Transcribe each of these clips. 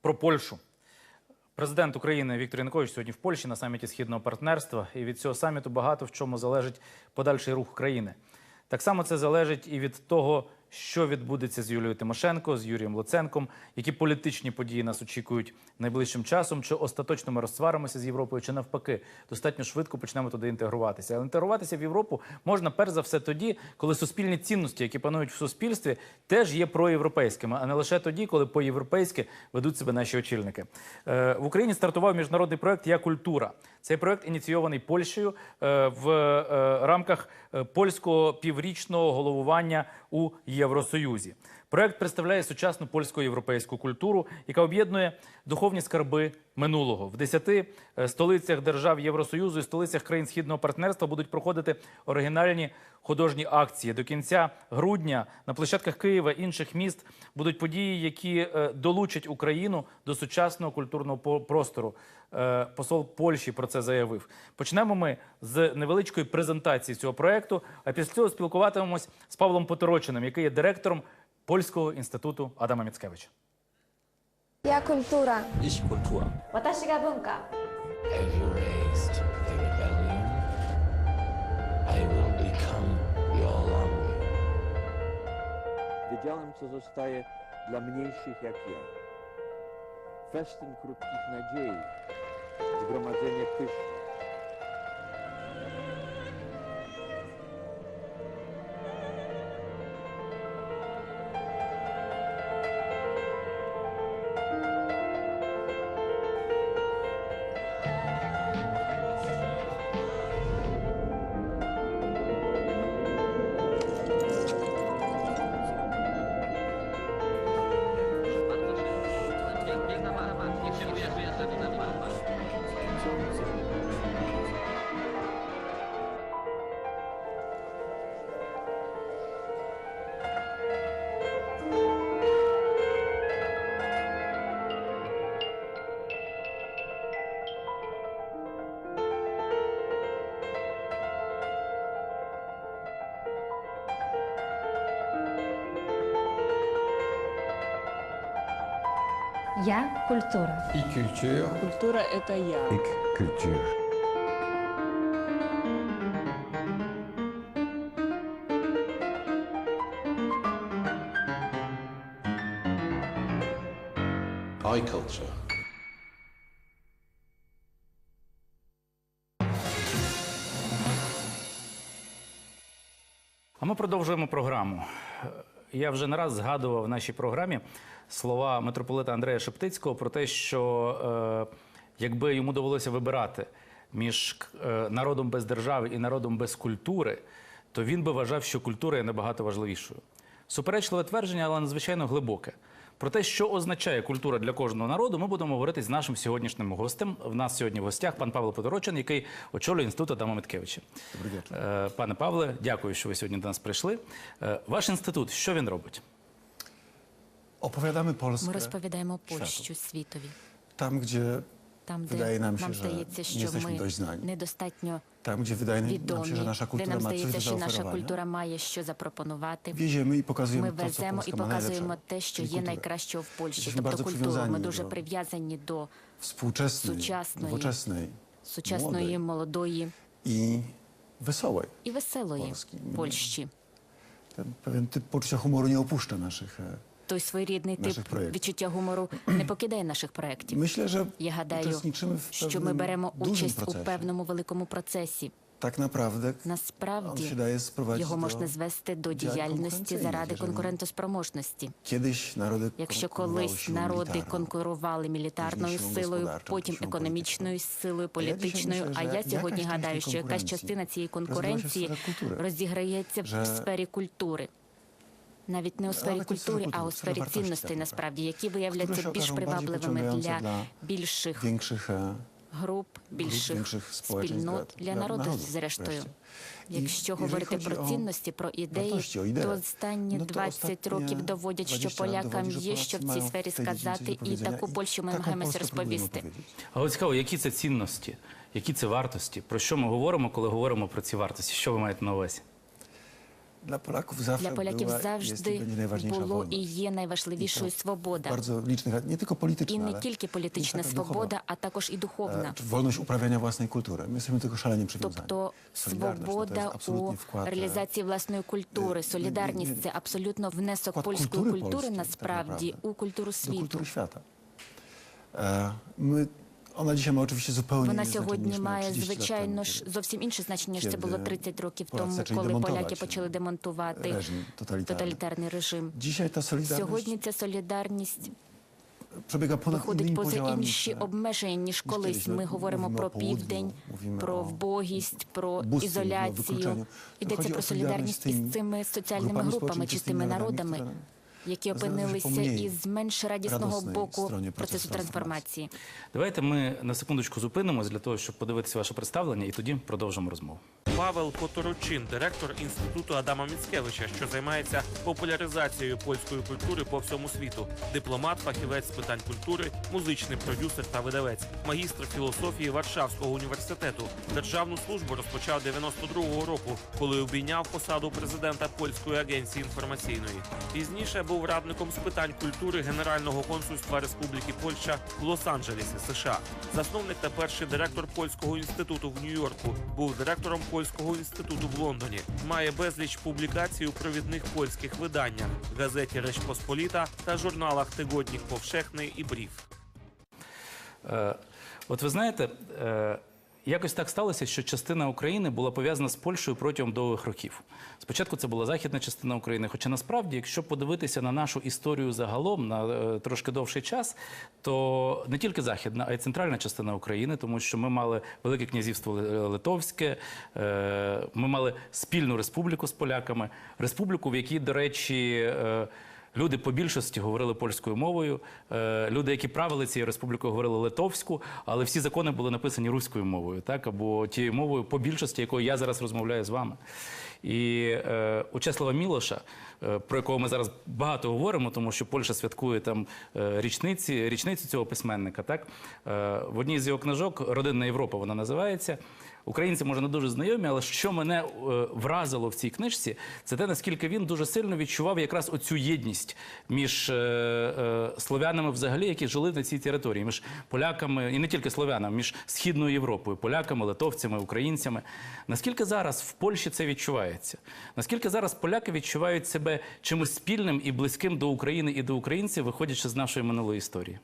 Про Польщу. Президент України Віктор Янукович сьогодні в Польщі на саміті східного партнерства, і від цього саміту багато в чому залежить подальший рух країни. Так само це залежить і від того, що відбудеться з Юлією Тимошенко, з Юрієм Луценком, які політичні події нас очікують найближчим часом, чи остаточно ми розсваримося з Європою, чи навпаки, достатньо швидко почнемо туди інтегруватися. Але інтегруватися в Європу можна перш за все тоді, коли суспільні цінності, які панують в суспільстві, теж є проєвропейськими, а не лише тоді, коли по-європейськи ведуть себе наші очільники. Е, в Україні стартував міжнародний проект Я культура. Цей проект ініційований Польщею е, в е, рамках польського піврічного головування у Євросоюзі. Проект представляє сучасну польсько-європейську культуру, яка об'єднує духовні скарби минулого. В десяти е, столицях держав Євросоюзу і столицях країн східного партнерства будуть проходити оригінальні художні акції. До кінця грудня на площадках Києва інших міст будуть події, які е, долучать Україну до сучасного культурного простору. Е, Посол Польщі про це заявив. Почнемо ми з невеличкої презентації цього проекту. А після цього спілкуватимемось з Павлом Поторочиним, який є директором Польського інституту Адама Міцкевича. Я культура. Ich Kultur. Watashi ga bunka. Co zostaje dla mniejszych jak ja. Festyn krótkich nadziei, zgromadzenie pysznych. Я культура. I Kultur. Культура – это я. Ik cultuur. I Culture. А ми продовжуємо програму. Я вже не раз згадував в нашій програмі слова митрополита Андрея Шептицького про те, що е, якби йому довелося вибирати між е, народом без держави і народом без культури, то він би вважав, що культура є набагато важливішою. Суперечливе твердження, але надзвичайно глибоке. Про те, що означає культура для кожного народу, ми будемо говорити з нашим сьогоднішнім гостем. В нас сьогодні в гостях пан Павло Подорочен, який очолює інститут Адама Миткевича. Е, Пане Павле, дякую, що ви сьогодні до нас прийшли. Е, Ваш інститут, що він робить? Оповідаємо Polskę Ми розповідаємо Польщу світові, Там, gdzie, там, де Wydaje nam się, нам że здається, nie що jesteśmy ми dość znani. недостатньо tam, gdzie wydaje nam відомі, się, że nasza де kultura нам ma coś здається, що наша zaoferowania. культура має що запропонувати. Wieziemy i Ми pokazujemy to, co веземо і Polska ma показуємо najlepszego, те, що czyli є kulturę. найкращого в Польщі, Jesteśmy тобто bardzo культуру. przywiązani Ми дуже do прив'язані до Współczesnej, Сучасної, nowoczesnej, сучасної, młodej молодої i wesołej. і веселої. Польщі. Ten pewien typ poczucia humoru nie opuszcza naszych... e, Той своєрідний тип проєктів. відчуття гумору не покидає наших проєктів. Myślę, że Я гадаю, uczestniczymy w що ми pewnym беремо dużym участь у певному великому процесі. Tak naprawdę on Насправді daje sprowadzić його do можна звести до діяль діяльності заради конкурентоспроможності. kiedyś narody Якщо konkurowały колись siłą народи militarną. конкурували мілітарною Пізніше силою, господарчою, потім економічною силою, я політичною. А я сьогодні гадаю, що якась частина цієї конкуренції розіграється в сфері культури. Навіть не у сфері культури, а у сфері цінностей, насправді, які виявляться більш привабливими для більших e, груп, більших спільнот, для народу, зрештою. Якщо говорити про цінності, про ідеї, o ideę, то останні no 20 років доводять, що полякам є що в цій сфері сказати, і таку Польщу ми намагаємося розповісти. Але цікаво, які це цінності, які це вартості? Про що ми говоримо, коли говоримо про ці вартості? Що ви маєте на увазі? Dla Polaków zawsze Для поляків і завжди було і є найважливішою to свобода. Bardzo licznych, nie tylko І не тільки політична свобода, а також і духовна. Wolność uprawiania własnej kultury. My jesteśmy do tego szalenie przywiązani. Тобто свобода у wkład, e, реалізації власної культури, е, солідарність це абсолютно внесок польської культури культури насправді у культуру світу. kultury świata. E, my, ona dzisiaj ma oczywiście zupełnie Вона inne znaczenie сьогодні niż miała має 30 lat звичайно temu, ж kiedy зовсім інше значення, ніж це було Kiedy 30 років Polacy тому, zaczęli коли поляки почали демонтувати reżim totalitarny. тоталітарний режим. Dzisiaj ta solidarność Сьогодні ця солідарність przebiega ponad виходить innymi поза інші обмеження, ніж колись. Ми говоримо про південь, про вбогість, про ізоляцію. Йдеться про солідарність із цими соціальними групами чи з тими народами, які опинилися із менш радісного боку процесу трансформації. Давайте ми на секундочку зупинимось для того, щоб подивитися ваше представлення, і тоді продовжимо розмову. Павел Которучин, директор інституту Адама Міцкевича, що займається популяризацією польської культури по всьому світу. Дипломат, фахівець з питань культури, музичний продюсер та видавець, магістр філософії Варшавського університету. Державну службу розпочав 92-го року, коли обійняв посаду президента польської агенції інформаційної. Пізніше був радником з питань культури Генерального консульства Республіки Польща в Лос-Анджелесі, США. Засновник та перший директор польського інституту в Нью-Йорку. Був директором польського інституту в Лондоні. Має безліч публікацій у провідних польських виданнях, газеті Реч Посполіта та журналах Тигодніх Повшехний і Брів. Е, От ви знаєте, е, якось так сталося, що частина України була пов'язана з Польщею протягом довгих років. Спочатку це була західна частина України. Хоча насправді, якщо подивитися на нашу історію загалом на е, трошки довший час, то не тільки західна, а й центральна частина України, тому що ми мали Велике князівство Литовське, е, ми мали спільну республіку з поляками, республіку, в якій, до речі, е, Люди по більшості говорили польською мовою. Е, Люди, які правили цією республікою, говорили литовську, але всі закони були написані руською мовою, так або тією мовою по більшості, якою я зараз розмовляю з вами. І е, у Чеслава Мілоша, е, про якого ми зараз багато говоримо, тому що Польща святкує там е, річниці, річницю цього письменника. Так е, в одній з його книжок Родинна Європа вона називається. Українці може не дуже знайомі, але що мене е, вразило в цій книжці, це те, наскільки він дуже сильно відчував якраз оцю єдність між е, е, слов'янами, взагалі, які жили на цій території, між поляками і не тільки слов'янами, між східною Європою, поляками, литовцями, українцями. Наскільки зараз в Польщі це відчувається? Наскільки зараз поляки відчувають себе чимось спільним і близьким до України і до українців, виходячи з нашої минулої історії?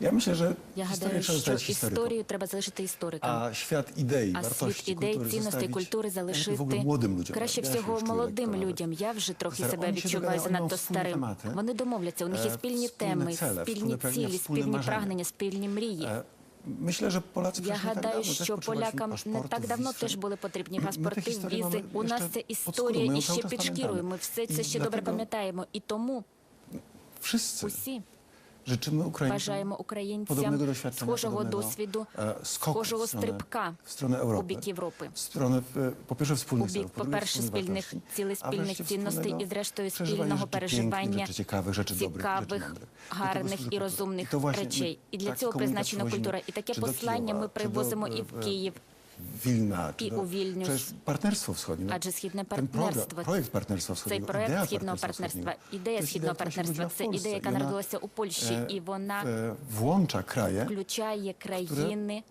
Ja myślę, że Я гадаю, trzeba що історію треба залишити історикам. A świat idei, А wartości, світ ідей, kultury цінностей zostawić культури w ogóle залишити młodym ludziom. краще Ja się всього już czuję молодим lekko людям. Я вже трохи Зараз себе вони ще відчуваю занадто спільні старим. темати. Вони домовляться, у них є Е, спільні теми, спільні спільне прагнення, цілі, спільне спільні прагнення, спільні мрії. E, Myślę, że Polacy Я przecież nie tak гадаю, dawno też що potrzebowaliśmy полякам не paszportów, так давно wiz. теж були потрібні Ми- ми паспорти, історій візи. У нас jeszcze це історія і ще під pamiętamy. шкірою. Ми все це І ще добре пам'ятаємо. І тому Wszyscy усі życzymy Ukraińcom бажаємо українцям podobnego doświadczenia, схожого podobnego, dosвіду, e, skoku схожого w stronę, стрибка w stronę у Europy, бік Європи. w stronę, e, po pierwsze, У бік, по-перше, wspólnych спільних цілей, спільних цінностей і, зрештою, спільного rzeczy переживання цікавих. Do tego гарних і розумних речей. І для цього призначена культура. І таке послання ми привозимо і e, в Київ. Wilna, і czy у. Przecież partnerstwo wschodnie. no, Адже східне ten партнерство, projekt partnerstwa цей wschodniego, проект idea східного партнерства, ідея to jest східного która się партнерства w це ідея, яка i ona, народилася у Польщі, e, і вона e, włącza kraje, включає країни.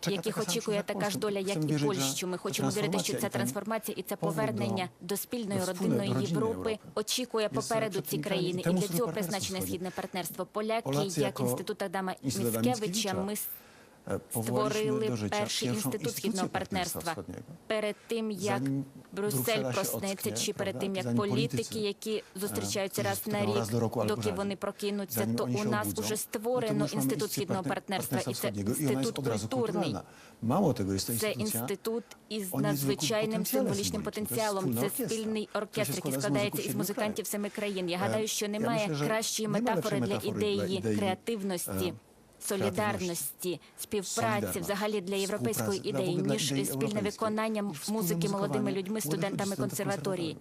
czeka Яких taka sama очікує jak така ж доля, як і wierzyć, że Польщу. Ми ta хочемо вірити, що і ця ten трансформація і це powrót повернення до спільної родинної Європи очікує попереду ці przed країни. І temu для цього partnerstwo призначене wschodnie. східне партнерство. Поляки, Polacy як jako інститут Адама Міцкевича, Mickiewicza, ми створили do перший інститут східного партнерства. Перед тим як Брюссель проснеться, чи перед тим як політики, які зустрічаються раз на рік, доки вони прокинуться, то у нас уже створено już mamy інститут східного партнерства, і це інститут культурний. Це інститут із надзвичайним символічним потенціалом. Це спільний оркестр, який складається із музикантів семи країн. Я Е, гадаю, що немає кращої метафори для ідеї, креативності. Солідарності, співпраці, взагалі для європейської ідеї, ніж спільне виконання музики молодими людьми, студентами консерваторії.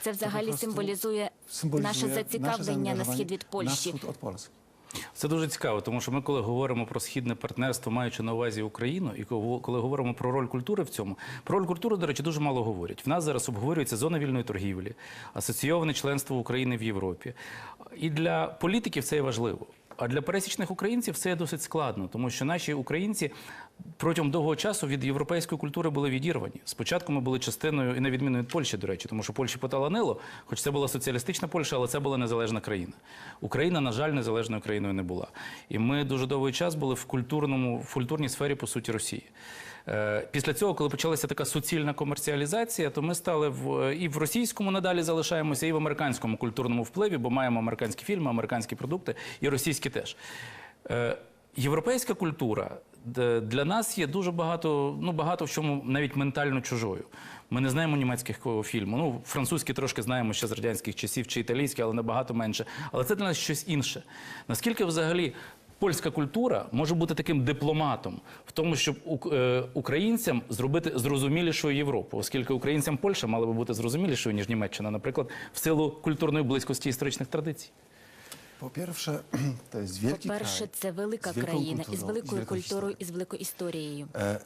Це взагалі символізує наше зацікавлення на схід від Польщі. Це дуже цікаво, тому що ми, коли говоримо про східне партнерство, маючи на увазі Україну, і коли говоримо про роль культури в цьому, про роль культури, до речі, дуже мало говорять. В нас зараз обговорюється зона вільної торгівлі, асоційоване членство України в Європі. І для політиків це є важливо. А для пересічних українців це досить складно, тому що наші українці протягом довгого часу від європейської культури були відірвані. Спочатку ми були частиною, і на відміну від Польщі, до речі, тому що Польщі поталанило, хоч це була соціалістична Польща, але це була незалежна країна. Україна, на жаль, незалежною країною не була. І ми дуже довгий час були в культурному, в культурній сфері, по суті, Росії. Е, Після цього, коли почалася така суцільна комерціалізація, то ми стали в і в російському надалі залишаємося, і в американському культурному впливі, бо маємо американські фільми, американські продукти, і російські теж. Е, Європейська культура для нас є дуже багато, ну багато в чому навіть ментально чужою. Ми не знаємо німецького фільму. Ну, французький трошки знаємо ще з радянських часів чи італійський, але набагато менше. Але це для нас щось інше. Наскільки взагалі польська культура може бути таким дипломатом в тому, щоб ук- е, українцям зробити зрозумілішою Європу, оскільки українцям Польща мала би бути зрозумілішою, ніж Німеччина, наприклад, в силу культурної близькості історичних традицій. По-перше, це велика країна із великою культурою і з великою історією. E,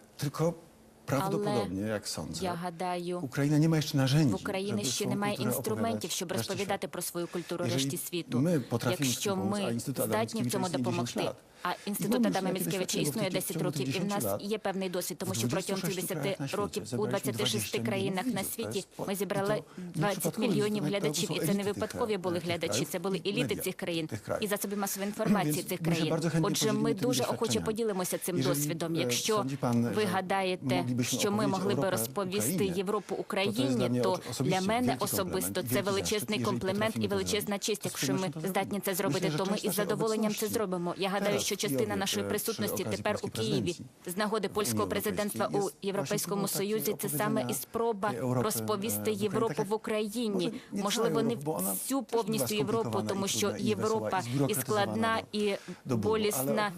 tylko як сонце. Я гадаю, Україна не має ще нажень в Україні ще немає інструментів, щоб розповідати про свою культуру решті світу. ми Якщо ми здатні в цьому існує 10 допомогти. А інститут Адама Міцкевича існує w 10 років, і в нас є певний досвід, тому що протягом цих 10 років у zebraliśmy 26 країнах на світі ми зібрали і 20 мільйонів глядачів, і це не випадкові були глядачі, це були еліти цих країн і засоби масової інформації цих країн. Отже, ми дуже охоче поділимося цим досвідом. e, Якщо ви гадаєте, що ми могли би розповісти Європу то це для Україні, то для мене особисто це величезний комплімент і величезна честь. Якщо ми здатні це зробити, то ми із задоволенням це зробимо. Я гадаю, що частина нашої присутності тепер у Києві з нагоди польського президентства у Європейському Союзі. Це саме і спроба розповісти e, Європу в Україні. Можливо, не всю повністю Європу, тому що Європа і складна, і болісна.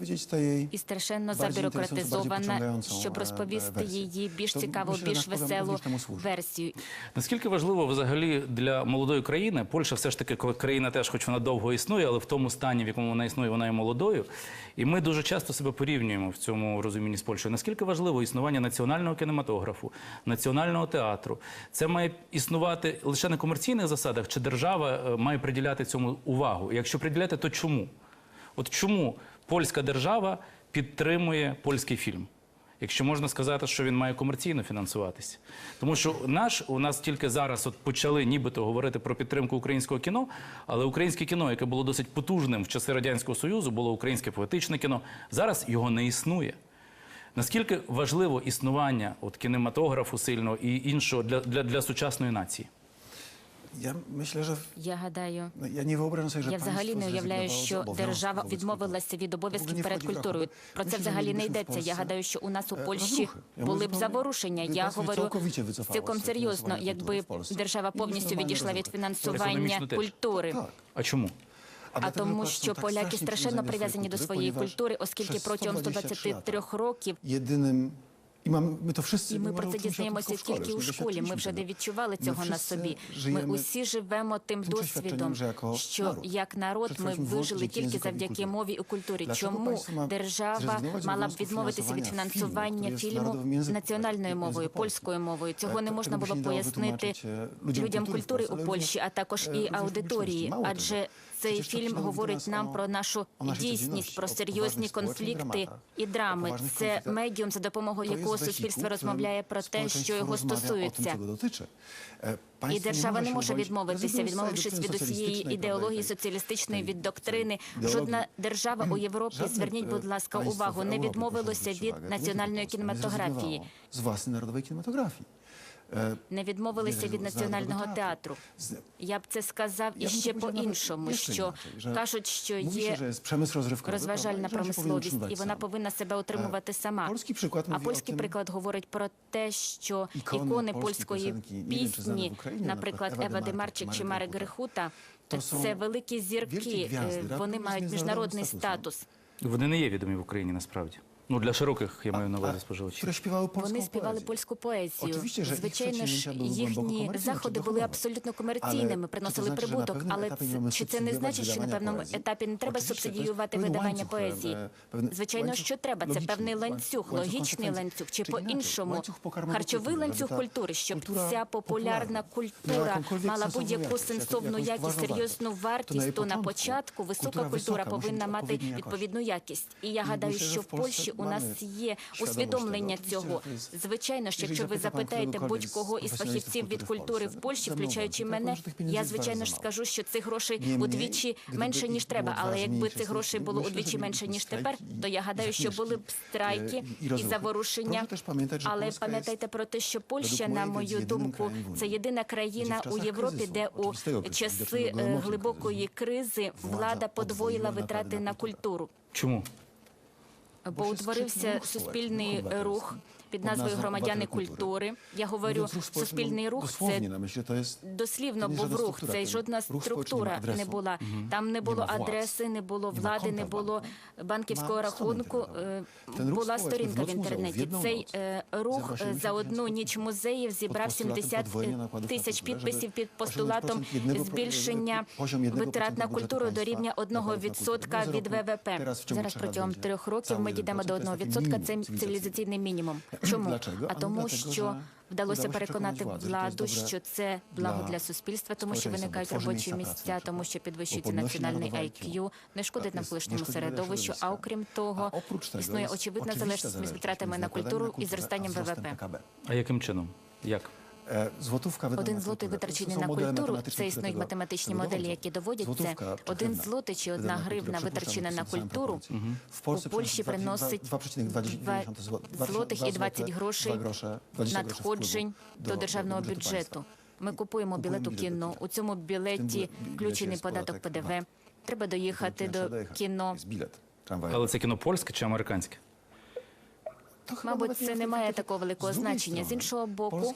І страшенно забюрократизована, щоб розповісти e, її більш цікаву, більш веселу версію. Наскільки важливо взагалі для молодої країни, Польща все ж таки ко- країна теж, хоч вона довго існує, але в тому стані, в якому вона існує, вона є молодою. І ми дуже часто себе порівнюємо в цьому розумінні з Польщею. Наскільки важливо існування національного кінематографу, національного театру? Це має існувати лише на комерційних засадах, чи держава е, має приділяти цьому увагу? Якщо приділяти, то чому? От чому польська держава підтримує польський фільм? Якщо можна сказати, що він має комерційно фінансуватися, тому що наш у нас тільки зараз от почали нібито говорити про підтримку українського кіно, але українське кіно, яке було досить потужним в часи радянського союзу, було українське поетичне кіно. Зараз його не існує. Наскільки важливо існування от кінематографу сильного і іншого для, для, для сучасної нації? Ja myślę, że Я гадаю, ja nie wyobrażam sobie, że я взагалі не уявляю, zrezygnowało z що держава wobec відмовилася від обов'язків перед культурою. Про це взагалі не йдеться. Я гадаю, що у нас у e, Польщі були б заворушення. Я говорю цілком серйозно, якби держава повністю відійшла від фінансування культури. А чому? А тому, że що поляки страшенно прив'язані до своєї культури, оскільки протягом 123 123 lata років jedynym i mamy, my to wszyscy І ми про це дізнаємося тільки у школі. Ми вже не відчували цього на собі. Ми усі живемо тим досвідом, що як народ ми вижили тільки завдяки мові і культурі. Чому держава мала б відмовитися від фінансування фільму національною мовою, польською мовою? Цього не можна було пояснити е, людям культури у Польщі, а також е, і аудиторії. Адже цей фільм говорить нам про нашу дійсність, про серйозні конфлікти і драми. Це медіум, за допомогою якого суспільство розмовляє про те, що його стосується. E, І держава не може відмовитися, відмовившись від усієї ідеології соціалістичної віддоктрини. tej Жодна держава у Європі, зверніть, e, будь ласка, увагу, не zwrócić від національної кінематографії, własnej narodowej kinematografii. E, не відмовилися від національного театру. Я б це сказав і ще по-іншому, що кажуть, що є розважальна промисловість, і вона повинна себе утримувати сама. Польський приклад А польський приклад говорить про те, що Ікони польської пісні, наприклад, Ева Демарчик чи Марek То це великі зірки. е, Вони мають міжнародний статус. Вони не є відомі в Україні насправді. Ну для широких я маю на увазі споживачів. Проспівали польську Вони співали поезію. польську поезію. Отвічте, Звичайно ж, їхні заходи були абсолютно комерційними, приносили значить, прибуток. Але чи це не значить, що на певному поезії? етапі не треба субсидіювати видавання поезії? Звичайно, що треба. Це певний ланцюг, логічний ланцюг, чи по іншому харчовий ланцюг культури, щоб ця популярна культура мала будь-яку сенсовну якість, серйозну вартість. То на початку висока культура повинна мати відповідну якість. І я гадаю, що в Польщі у нас є усвідомлення цього. Звичайно, що якщо ви запитаєте будь-кого із фахівців від культури в Польщі, включаючи мене, я звичайно ж скажу, що цих грошей удвічі менше ніж треба. Але якби цих грошей було удвічі менше ніж тепер, то я гадаю, що були б страйки і заворушення. Але пам'ятайте про те, що Польща, на мою думку, це єдина країна у Європі, де у часи е, глибокої кризи влада подвоїла витрати на культуру. Чому? бо утворився суспільний рух під назвою Громадяни культури. Я говорю, суспільний рух це дослівно був рух. Це жодна структура не була. Там не було адреси, не було влади, не було банківського рахунку. Е, була сторінка в інтернеті. Цей е, рух е, за одну ніч музеїв зібрав 70 тисяч підписів під постулатом збільшення витрат на культуру до рівня 1% від ВВП. Зараз протягом трьох років ми дійдемо до 1%. Це цивілізаційний мінімум. Тобто, чому Dlaczego? а тому, Dlatego, що вдалося переконати владу, що це благо для суспільства, тому що виникають робочі місця, тому що підвищується національний IQ, не шкодить нам колишньому середовищу. А окрім того, існує очевидна залежність між витратами на культуру і зростанням ВВП. А яким чином? Як? Один злотий витрачений на культуру. Це існують математичні моделі, які доводять це. Один злотий чи одна гривна витрачена на культуру у Польщі приносить злотих і 20 грошей надходжень до державного бюджету. Ми купуємо білет у кіно. У цьому білеті включений податок ПДВ. Треба доїхати до кіно. Але це кіно польське чи американське? Мабуть, це не має такого великого значення. З іншого боку,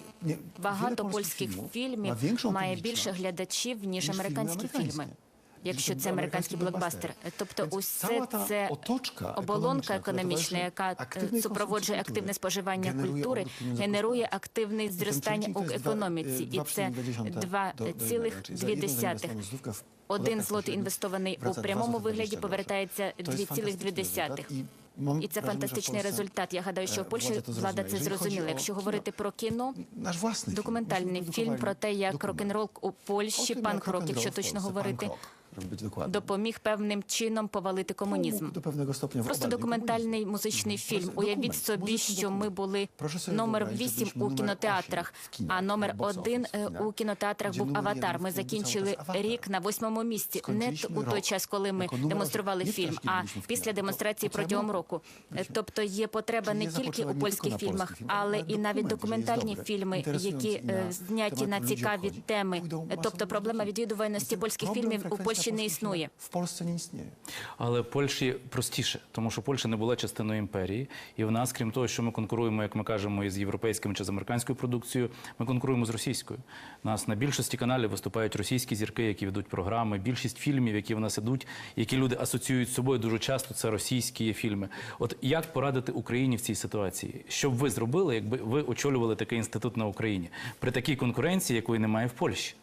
багато польських фільмів має більше глядачів ніж американські фільми. Якщо це американський блокбастер, тобто усе це оболонка економічна, яка е, супроводжує активне споживання культури, генерує активне зростання у економіці, і це 2,2. Один злот інвестований у прямому вигляді повертається 2,2 і це фантастичний результат. Я гадаю, що в Польщі влада це зрозуміла. Якщо говорити про кіно, документальний фільм про те, як рок н рол у Польщі, панк рок, якщо точно говорити бути допоміг певним чином повалити комунізм. Ну, до певного ступня просто документальний музичний фільм. Уявіть собі, що ми були номер вісім е, у кінотеатрах, а номер один у кінотеатрах був аватар. Ми закінчили рік на восьмому місці. Не у той час, коли ми демонстрували фільм, а після демонстрації протягом року. Тобто є потреба не тільки у польських фільмах, але і навіть документальні фільми, які е, зняті на цікаві теми. Тобто проблема відвідуваності польських фільмів у Польщі Німеччини існує. В Польщі не існує. Але в Польщі простіше, тому що Польща не була частиною імперії, і в нас, крім того, що ми конкуруємо, як ми кажемо, із європейським чи з американською продукцією, ми конкуруємо з російською. У Нас на більшості каналів виступають російські зірки, які ведуть програми. Більшість фільмів, які в нас ідуть, які люди асоціюють з собою дуже часто. Це російські фільми. От як порадити Україні в цій ситуації? Що б ви зробили, якби ви очолювали такий інститут на Україні при такій конкуренції, якої немає в Польщі?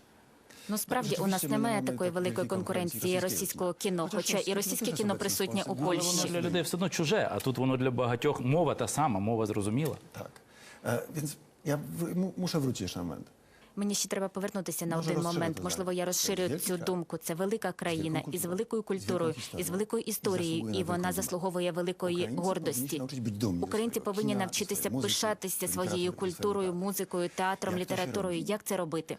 Ну, справді у нас немає такої великої конкуренції російського кіно, хоча і російське кіно присутнє у Польщі. Воно для людей все одно чуже, а тут воно для багатьох мова та сама, мова зрозуміла. Так. Я мушу вручити w- mu- Мені ще треба повернутися на один момент. Можливо, я розширю цю думку. Це велика країна із великою культурою, із великою історією, і вона заслуговує великої гордості. Українці повинні навчитися пишатися своєю культурою, музикою, театром, літературою. Як це робити?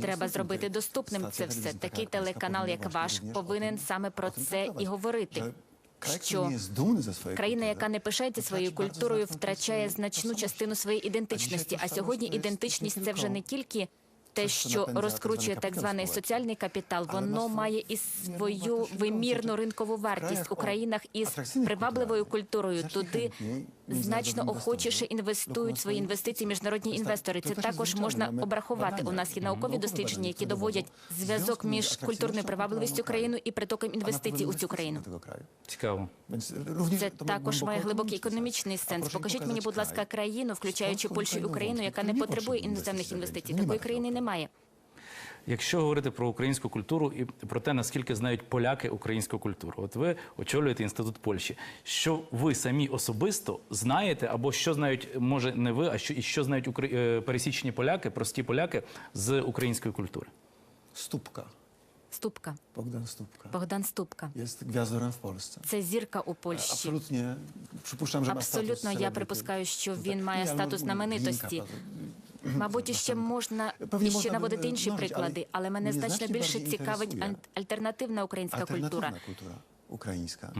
треба зробити доступним це все. Такий телеканал, як ваш, повинен саме про це і говорити що країна, яка не пишається своєю культурою, втрачає значну частину своєї ідентичності. А сьогодні ідентичність це вже не тільки те, що розкручує так званий соціальний капітал, воно має і свою вимірну ринкову вартість у країнах із привабливою культурою. Туди значно охочіше інвестують свої інвестиції міжнародні інвестори. Це також можна обрахувати. У нас є наукові дослідження, які доводять зв'язок між культурною привабливістю країни і притоком інвестицій у цю країну. Цікаво. Це також має глибокий економічний сенс. Покажіть мені, будь ласка, країну, включаючи Польщу і Україну, яка не потребує іноземних інвестицій. Такої країни takiego немає. Якщо говорити про українську культуру і про те, наскільки знають поляки українську культуру, от ви очолюєте інститут Польщі. Що ви самі особисто знаєте, або що знають, може не ви, а що і що знають укра- е, пересічні поляки, прості поляки з української культури? Stupka, Ступка, Bogdan Stupka. Богдан Ступка. Jest gwiazdorem w Polsce. Це зірка у Польщі. Absolutnie, przypuszczam, że ma status Абсолютно, я припускаю, що він має статус Linka, знаменитості. Мабуть, іще можна іще наводити інші приклади, але мене значно більше цікавить альтернативна українська Alternatywna культура. Ukraińska.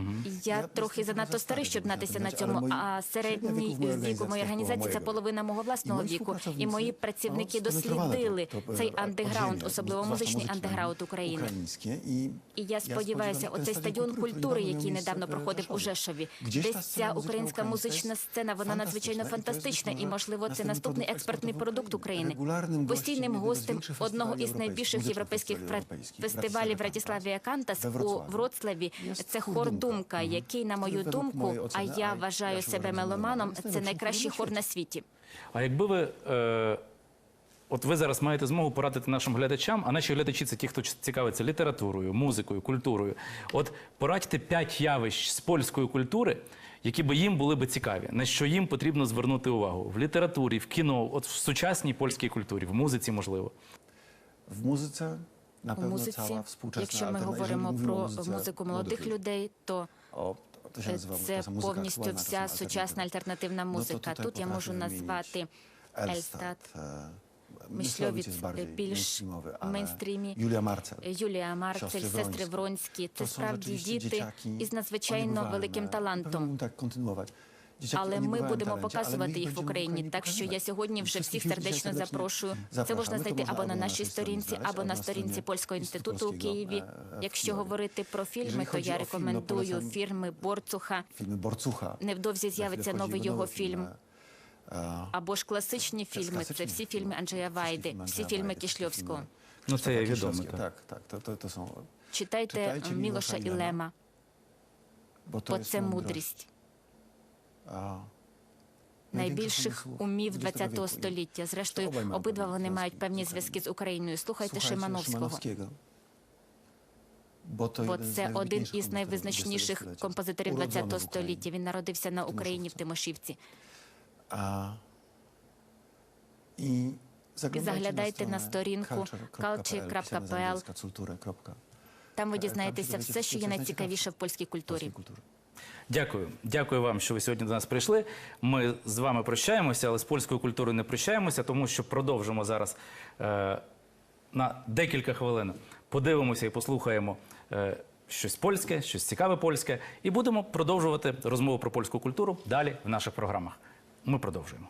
Я трохи занадто старий, щоб знатися на цьому. А середній średnia wieku w mojej вік у моїй organizacji організації це половина мого власного І віку. І мої працівники дослідили to цей андеграунд, особливо музичний андеграунд України. І я сподіваюся, оцей стадіон культури, який недавно проходив у Жешові, десь ця українська музична сцена, вона надзвичайно фантастична, і можливо це наступний produkt експортний продукт України. Постійним гостем одного із найбільших європейських фестивалів Братіславія Кантас у Вроцлаві. Це хор Думка. Який, на мою думку, а я вважаю себе меломаном. це найкращий хор на світі. А якби ви. Е... От ви зараз маєте змогу порадити нашим глядачам, а наші глядачі це ті, хто цікавиться літературою, музикою, культурою. От порадьте п'ять явищ з польської культури, які би їм були би цікаві, на що їм потрібно звернути увагу в літературі, в кіно, от в сучасній польській культурі, в музиці, можливо. W muzyce na У музиці, якщо ми говоримо про музику молодих людей, то це повністю вся сучасна альтернативна музика. Тут я можу назвати Ельстат, e, bardziej більш мейнстрімі, Julia Marcel. Юлія Марцель, сестри. Вронські. Це справді діти із надзвичайно великим талантом. Dzieciaki Але ми будемо talencie, ale my показувати їх в Україні. Так що я сьогодні вже всіх сердечно запрошую. Це можна знайти або на нашій сторінці, або на сторінці Польського інституту у Києві. Якщо говорити про фільми, то я рекомендую фільми Борцуха. Невдовзі з'явиться новий його фільм. E, Або ж класичні фільми. Це всі фільми. Анджея Вайди, всі фільми Кішльовського. Ну, це є Krzysztofa відомо. Так. Так, так, то, то. Читайте Мілоша Bo to бо це мудрість найбільших умів ХХ століття. Зрештою, обидва вони мають певні зв'язки з Україною. Слухайте Шимановського. Бо це один із найвизначніших композиторів ХХ століття. Він народився на Україні в Тимошівці. Zaglądajcie заглядайте на сторінку kropka. Там ви Е, дізнаєтеся все, що є найцікавіше в польській культурі. Дякую. Дякую вам, що ви сьогодні до нас прийшли. Ми з вами прощаємося, але з польською культурою не прощаємося, тому що продовжимо зараз е, на декілька хвилин. Подивимося і послухаємо е, щось польське, щось цікаве польське, і будемо продовжувати розмову про польську культуру далі в наших програмах. Ми продовжуємо.